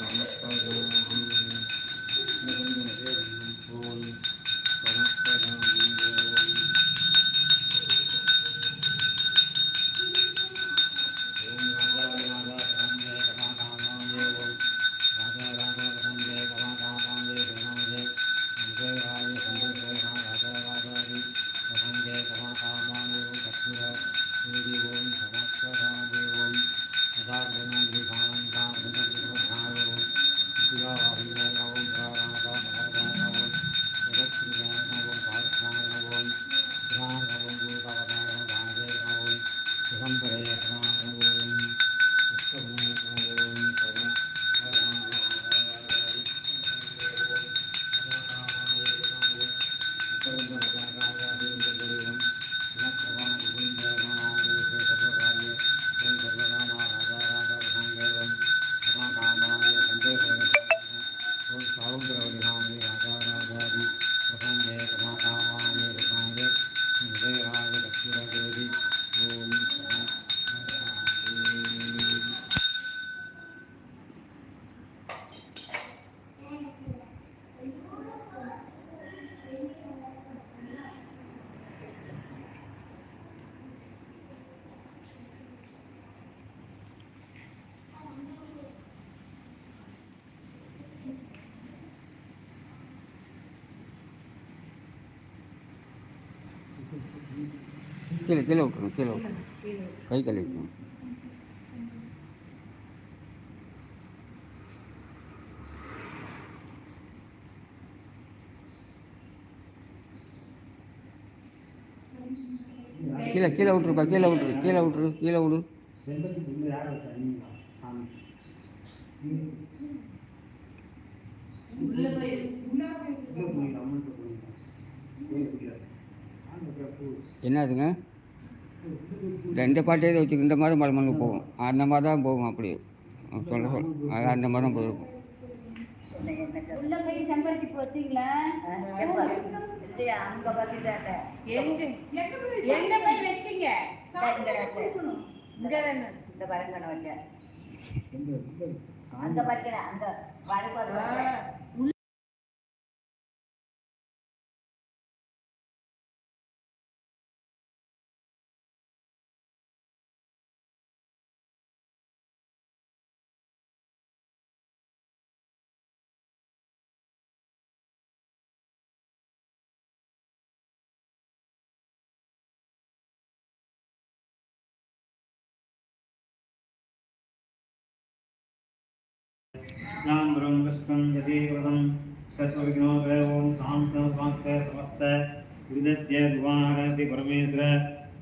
So 哎呀！கீழே கீழே விட்டுருங்க கீழே விட்டுருங்க கை கழுவிக்கணும் கீழே கீழே விட்டுருப்பா கீழே விட்டுரு கீழே விட்டுரு கீழே விடு என்னதுங்க இந்த இந்த பாட்டே வச்சு இந்த மாதிரி மலை மலை போகும் அந்த மாதிரி தான் போகும் அப்படி சொல்ல சொல்ல. அது அந்த மாதிரி தான் போயிருக்கும். உள்ள ज्ञानवरं विष्णुं यदेवं सद्गुरुज्ञोदय ॐ कान्तं कान्त समस्त विदद्य द्वारति परमेश्वर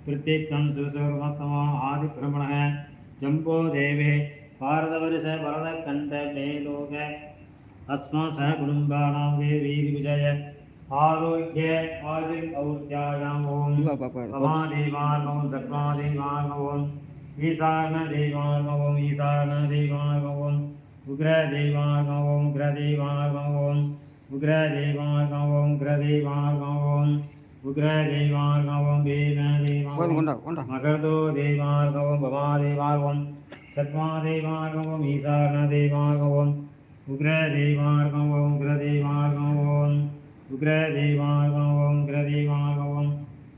प्रत्येकं सुसर्वतमा आदिब्रह्मणः जम्बो देवे भारतवर्ष भरतकण्ठ जयलोक अस्मा सह कुटुम्बाणां देवीर्विजय आरोग्य आदिक औद्यायां ॐ भवादेवानौ जग्मादेवानौ ॐ ईशानदेवानौ ईशानदेवान् உக்ரதெய்வார்கம் ஓம் உக்ரதெய்வார்கம் ஓம் உக்ரதெய்வார்கம் ஓம் உக்ரதெய்வார்கம் ஓம் உக்ரதெய்வார்கம் ஓம் பீமதெய்வார்கம் மகர்தோ தெய்வார்கம் ஓம் பவாதெய்வார்கம் சத்மாதெய்வார்கம் ஓம் ஈசாரண தெய்வார்கம் ஓம் உக்ரதெய்வார்கம் ஓம் உக்ரதெய்வார்கம் ஓம் உக்ரதெய்வார்கம் ஓம் உக்ரதெய்வார்கம் ஓம்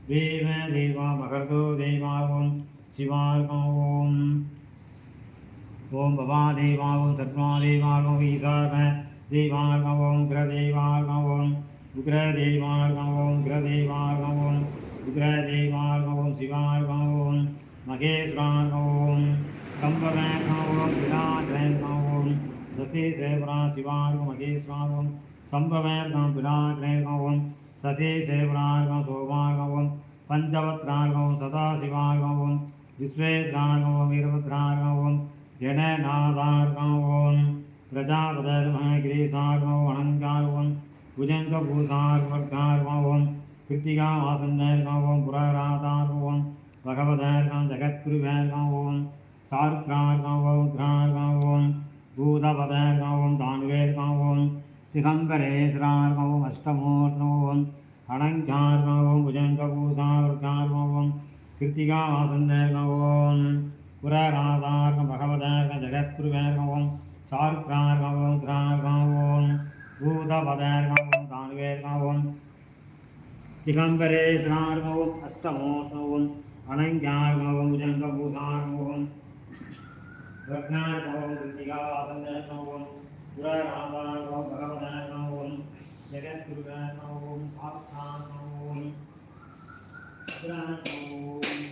பீமதெய்வா மகர்தோ தெய்வார்கம் சிவார்கம் ஓம் ஓம் பவா தெய்வாவும் சர்வா தெய்வார்கம் ஈசார்ம தெய்வார்கம் ஓம் கிர தெய்வார்கம் ஓம் உக்ர தெய்வார்கம் ஓம் கிர தெய்வார்கம் ஓம் உக்ர தெய்வார்கம் ஓம் சிவார்கம் ஓம் மகேஸ்வரார்கம் ஓம் சம்பவர்கம் ஓம் பிலாகிரகம் ஓம் சசி சேவரா சிவார்கம் மகேஸ்வரார்கம் சம்பவர்கம் பிலாகிரகம் ஓம் சசி சேவரார்கம் சோமார்கம் ஓம் பஞ்சவத்ரார்கம் சதாசிவார்கம் ஓம் வீரபத்ரார்கம் ஜனநாதார்கம் பிரஜாபதர்மகிரீசார்கம் அனங்கார்கம் புஜங்கபூசார்வர்கார்கம் கிருத்திகா வாசந்தர்கம் புரராதார்கம் பகவதர்கம் ஜகத்குருவேர்கம் சாருக்ரார்கம் உக்ரார்கம் பூதபதர்கம் தானுவேர்கம் திகம்பரேஸ்வரார்கம் அஷ்டமூர்த்தம் அனங்கார்கம் புஜங்கபூசார்கார்கம் கிருத்திகா வாசந்தர்கம் புரநாதார்கம் பகவதார்கம் ஜெகத்குருவேர்கம் ஓம் சார்கிரார்கம் ஓம் கிரார்கம் ஓம் பூதபதர்கம் ஓம் தானுவேர்கம் ஓம் திகம்பரேஸ்வரார்கம் ஓம் அஷ்டமோகம் ஓம் அனங்கார்கம் ஓம் உஜங்கபூதார்கம் ஓம் பிரக்னார்கம் ஓம் கிருத்திகாசந்தர்கம் ஓம் புரநாதார்கம் ஓம் பகவதார்கம் ஓம் ஜெகத்குருவேர்கம் ஓம் பாப்தார்கம் ஓம் கிரார்கம் ஓம்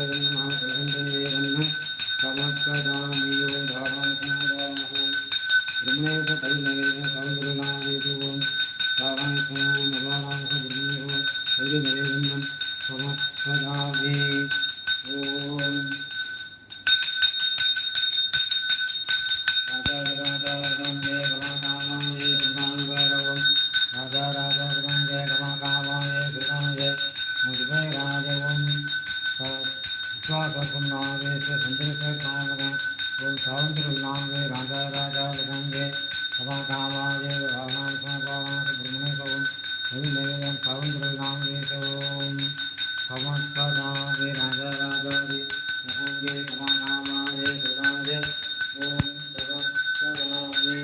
महादेव रामायण समावास ब्रह्मणे कवम हरि नैवेद्यम पवन प्रणाम वेतोम समस्तनावे राजा राजादि नमंगे नमनामाय सुराय ओम सदस्तरामे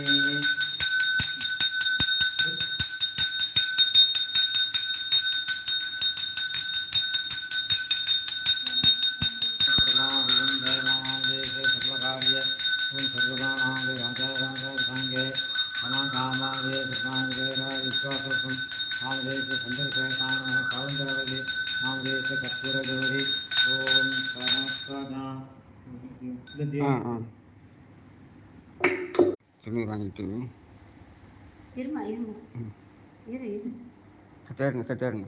सर्वकार्य ओम सर्वकार्य விஸ்வாசோஷம் நாமதேவத்து சந்திரசேகர காரண கவுந்தரவதி நாமதேவத்து கற்பூர கௌரி ஓம் சரிங்க சரிங்க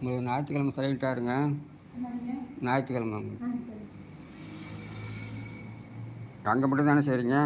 உங்களுக்கு ஞாயிற்றுக்கிழமை சொல்லிட்டாருங்க ஞாயிற்றுக்கிழமை. அங்கே மட்டும் தானே செய்கிறீங்க